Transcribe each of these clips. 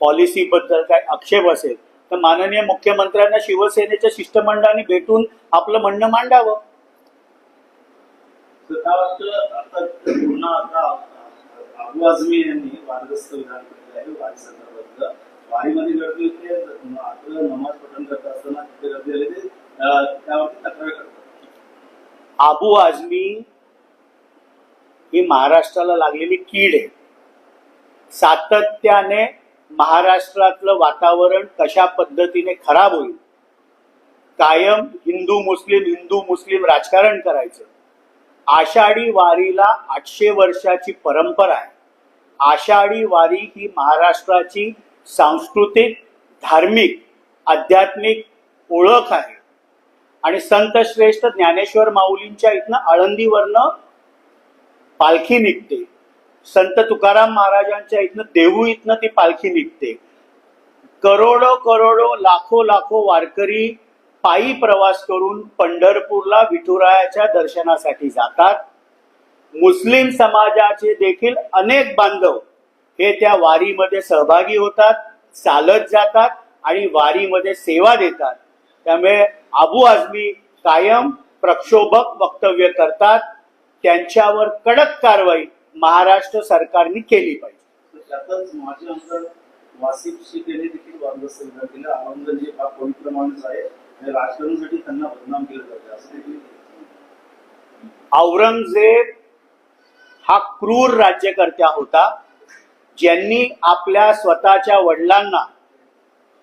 Policy बद्दल काय आक्षेप असेल तर माननीय मुख्यमंत्र्यांना शिवसेनेच्या शिष्टमंडळाने भेटून आपलं म्हणणं मांडावं. पुन्हा आता अबू आझमी यांनी वादग्रस्त विधान केलेलं आहे वारी संदर्भातलं. वारीमध्ये गर्दी होते आता नमाज पठण करत असताना तिथे गर्दी झाली ते अं, त्यावरती तक्रार करतात. आबू आझमी ही महाराष्ट्राला लागलेली कीड आहे. सातत्याने महाराष्ट्रातलं वातावरण कशा पद्धतीने खराब होईल? कायम हिंदू मुस्लिम हिंदू मुस्लिम राजकारण करायचं. आषाढी वारीला आठशे वर्षाची परंपरा आहे. आषाढी वारी ही महाराष्ट्राची सांस्कृतिक धार्मिक आध्यात्मिक ओळख आहे. आणि संत श्रेष्ठ ज्ञानेश्वर माऊलींच्या इथनं आळंदीवरनं पालखी निघते. संत तुकाराम महाराजांच्या इथनं देहू इथनं ती पालखी निघते. करोडो करोडो लाखो लाखो वारकरी पायी प्रवास करून पंढरपूरला विठुरायाच्या दर्शनासाठी जातात. मुस्लिम समाजाचे देखील अनेक बांधव हे त्या वारीमध्ये सहभागी होतात चालत जातात आणि वारीमध्ये सेवा देतात. त्यामुळे अबू आझमी कायम प्रक्षोभक वक्तव्य करतात. त्यांच्यावर कडक कारवाई महाराष्ट्र सरकारने केली पाहिजे. देखील वादग्रस्त विधान केलं औरंगजेब हा पवित्र माणूस आहे आणि राजकारणासाठी त्यांना बदनाम केलं जाते असं देखील औरंगजेब हा क्रूर राज्यकर्त्या होता ज्यांनी आपल्या स्वतःच्या वडिलांना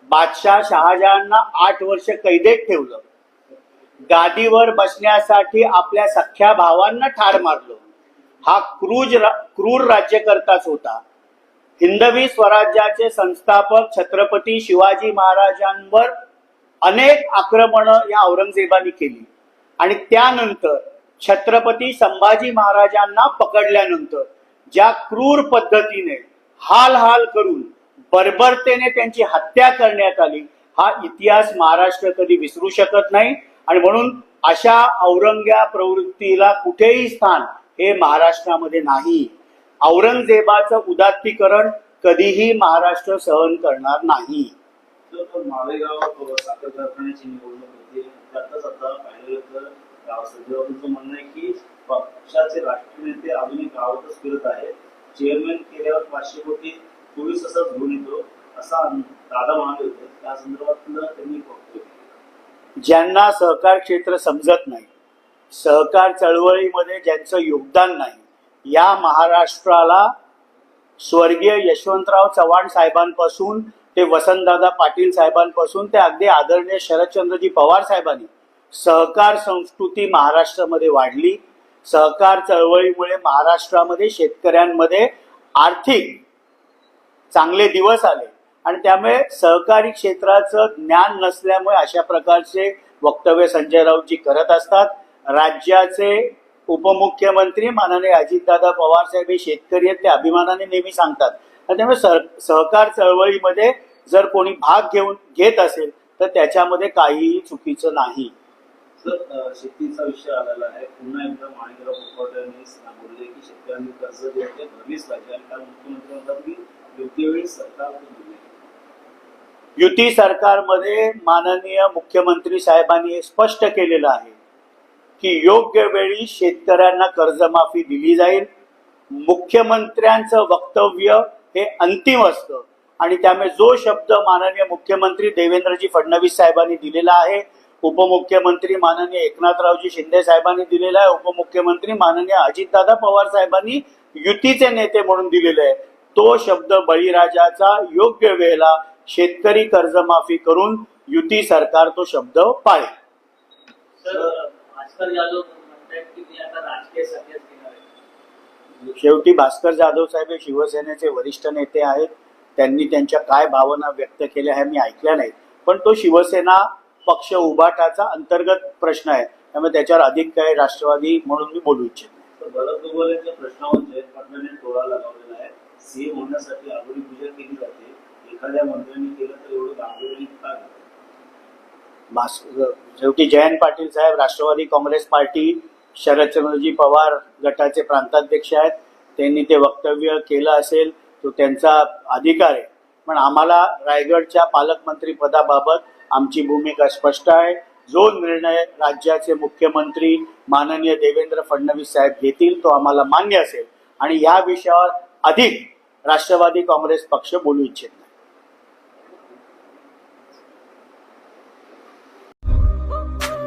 बादशाह शहाजहांना आठ वर्ष कैदेत ठेवलं. गादीवर बसण्यासाठी आपल्या सख्या भावांना ठार मारलं. हा क्रूज क्रूर राज्यकर्ताच होता. हिंदवी स्वराज्याचे संस्थापक छत्रपती शिवाजी महाराजांवर अनेक आक्रमणं या औरंगजेबाने केली. आणि त्यानंतर छत्रपती संभाजी महाराजांना पकडल्यानंतर ज्या क्रूर पद्धतीने हाल हाल करून बर्बरतेने त्यांची हत्या करण्यात आली हा इतिहास महाराष्ट्र कधी विसरू शकत नाही. आणि म्हणून अशा औरंग्या प्रवृत्तीला कुठेही स्थान हे महाराष्ट्रामध्ये नाही. औरंगजेबाचं उदात्तीकरण कधीही महाराष्ट्र सहन करणार नाही. मालेगाव साखर कारखान्याची निवडणूक म्हणणं आहे की पक्षाचे राष्ट्रीय नेते अजूनही गावातच फिरत आहेत. चेअरमॅन केल्यावर पाचशे कोटी चोवीस तासात घेऊन येतो असा दादा म्हणाले होते. त्या संदर्भातलं त्यांनी. ज्यांना सहकार क्षेत्र समजत नाही सहकार चळवळीमध्ये ज्यांचं योगदान नाही या महाराष्ट्राला स्वर्गीय यशवंतराव चव्हाण साहेबांपासून ते वसंतदादा पाटील साहेबांपासून ते अगदी आदरणीय शरदचंद्रजी पवार साहेबांनी सहकार संस्कृती महाराष्ट्रामध्ये वाढली. सहकार चळवळीमुळे महाराष्ट्रामध्ये शेतकऱ्यांमध्ये आर्थिक चांगले दिवस आले. आणि त्यामुळे सहकारी क्षेत्राचं ज्ञान नसल्यामुळे अशा प्रकारचे वक्तव्य संजय राऊतजी करत असतात. राज्याचे उपमुख्यमंत्री माननीय अजितदादा पवार साहेब हे शेतकरी आहेत ते अभिमानाने नेहमी सांगतात. आणि त्यामुळे सह सहकार चळवळीमध्ये जर कोणी भाग घेऊन घेत असेल तर त्याच्यामध्ये काहीही चुकीचं नाही. शेतीचा विषय आलेला आहे. पुन्हा एकदा माणिकराव बोलले की शेतकऱ्यांनी कर्ज भरलीच पाहिजे आणि काल मुख्यमंत्री म्हणतात की योग्य वेळी सरकार युती सरकारमध्ये माननीय मुख्यमंत्री साहेबांनी हे स्पष्ट केलेलं आहे. की योग्य वेळी शेतकऱ्यांना कर्जमाफी दिली जाईल. मुख्यमंत्र्यांचं वक्तव्य हे अंतिम असतं. आणि त्यामुळे जो शब्द माननीय मुख्यमंत्री देवेंद्रजी फडणवीस साहेबांनी दिलेला आहे उपमुख्यमंत्री माननीय एकनाथरावजी शिंदे साहेबांनी दिलेला आहे उपमुख्यमंत्री माननीय अजितदादा पवार साहेबांनी युतीचे नेते म्हणून दिलेले आहे. तो शब्द बळीराजाचा योग्य वेळेला शेतकरी कर्जमाफी करून युती सरकार तो शब्द पाळेल. भास्कर जाधव म्हणतायत की मी आता राजकीय सभेत घेणार आहे. शेवटी भास्कर जाधव साहेब हे शिवसेनेचे वरिष्ठ नेते आहेत. त्यांनी त्यांच्या काय भावना व्यक्त केल्या हे मी ऐकल्या नाहीत. पण तो शिवसेना पक्ष उभाटाचा अंतर्गत प्रश्न आहे. त्यामुळे त्याच्यावर अधिक काय राष्ट्रवादी म्हणून मी बोलू इच्छित नाही. तर भरत गोगोल यांच्या प्रश्नावर जयंत पाटलांनी टोळा लगावलेला आहे. सीएम होण्यासाठी आघाडी पूजा केली जाते. एखाद्या मंत्र्यांनी केलं तर एवढं गांभीर्याने का घेतात? शेवटी जयंत पाटील साहेब राष्ट्रवादी काँग्रेस पार्टी शरदचंद्रजी पवार गटाचे प्रांताध्यक्ष आहेत. त्यांनी ते वक्तव्य केलं असेल तो त्यांचा अधिकार आहे. पण आम्हाला रायगडच्या पालकमंत्री पदाबाबत आमची भूमिका स्पष्ट आहे. जो निर्णय राज्याचे मुख्यमंत्री माननीय देवेंद्र फडणवीस साहेब घेतील तो आम्हाला मान्य असेल. आणि या विषयावर अधिक राष्ट्रवादी काँग्रेस पक्ष बोलू इच्छित